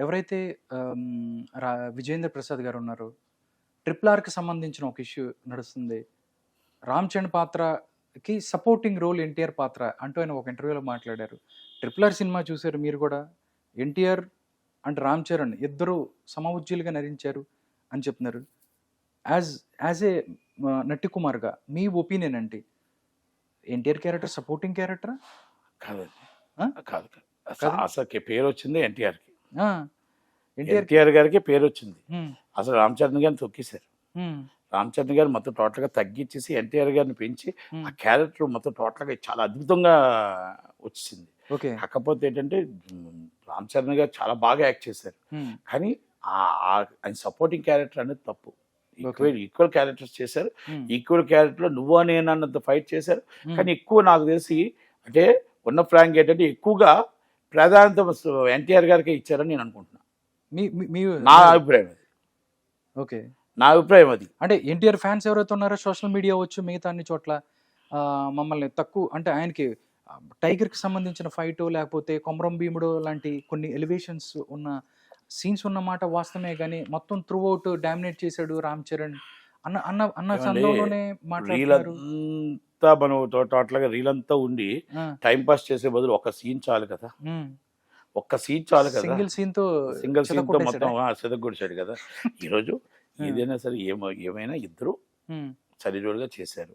ఎవరైతే రా విజేంద్ర ప్రసాద్ గారు ఉన్నారో, ట్రిపుల్ ఆర్‌కి సంబంధించిన ఒక ఇష్యూ నడుస్తుంది. రామ్ చరణ్ పాత్రకి సపోర్టింగ్ రోల్ ఎన్టీఆర్ పాత్ర అంటూ ఆయన ఒక ఇంటర్వ్యూలో మాట్లాడారు. ట్రిపుల్ ఆర్ సినిమా చూసారు మీరు కూడా. ఎన్టీఆర్ అండ్ రామ్ చరణ్ ఇద్దరు సమఉజ్జీలుగా నటించారు అని చెప్తున్నారు. యాజ్ యాజ్ ఏ నట్టి కుమార్‌గా మీ ఒపీనియన్ ఏంటి? ఎన్టీఆర్ క్యారెక్టర్ సపోర్టింగ్ క్యారెక్టరా? కాదండి. కాదు. కాదు. అస కాదా? అసలుకి పేరొచ్చింది ఎన్టీఆర్‌కి. ఎన్టీఆర్ గారికి పేరొచ్చింది. హ్మ్. అసలు రామ్ చరణ్ గారిని తొక్కేశారు. హ్మ్. రామ్ చరణ్ గారు మొత్తం టోటల్‌గా తగ్గించేసి ఎన్టీఆర్ గారిని పెంచి. ఆ క్యారెక్టర్ మొత్తం టోటల్‌గా చాలా అద్భుతంగా వచ్చిసింది. ఓకే. కాకపోతే ఏంటంటే రామ్ చరణ్ గారు చాలా బాగా యాక్ట్ చేశారు. కానీ ఆయన సపోర్టింగ్ క్యారెక్టర్ అనేది తప్పు. ఈక్వల్ ఈక్వల్ క్యారెక్టర్స్ చేశారు. ఈక్వల్ క్యారెక్టర్‌లో నువ్వా నేనా అన్నంత ఫైట్ చేశారు. కానీ ఎక్కువ నాకు తెలిసి అంటే ఉన్న ఫ్రాంక్ ఏంటంటే ఎక్కువగా ప్రాధాన్యత ఎన్టీఆర్ గారికే ఇచ్చారని నేను అనుకుంటున్నా. మీ నా అభిప్రాయం అది. ఓకే. నా అభిప్రాయం అది. అంటే ఎన్టీఆర్ ఫ్యాన్స్ ఎవరైతే ఉన్నారో సోషల్ మీడియా వచ్చు మిగతా అన్ని చోట్ల మమ్మల్ని తక్కువ అంటే ఆయనకి టైగర్‌కి సంబంధించిన ఫైటో లేకపోతే కొమరం భీముడో లాంటి కొన్ని ఎలివేషన్స్ ఉన్న సీన్స్ ఉన్నమాట వాస్తవమే గానీ మొత్తం త్రూ ఔట్ డామినేట్ చేశాడు రామ్ చరణ్ అన్న అన్న అన్న సందర్భంలోనే రీల్ మాట్లాడుతున్నారు. అంతా మనం టోటల్‌గా రీల్ అంతా ఉండి టైం పాస్ చేసే బదులు ఒక సీన్ చాలు కదా. ఒక్క సీన్ చాలు కదా. సింగిల్ సీన్తో సింగిల్ సీన్తో? మొత్తం సిదగొడిచాడు కదా. ఈరోజు ఏదైనా సరే ఏమో ఏమైనా ఇద్దరు. సరిజోడుగా చేశారు.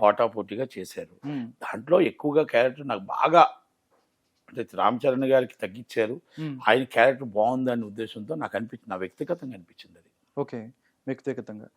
పోటాపోటీగా చేశారు. దాంట్లో ఎక్కువగా క్యారెక్టర్ నాకు బాగా అంటే రామ్ చరణ్ గారికి తగ్గించారు. ఆయన క్యారెక్టర్ బాగుందనే ఉద్దేశంతో నాకు అనిపించింది. నా వ్యక్తిగతంగా అనిపించింది అది. ఓకే. వ్యక్తిగతంగా.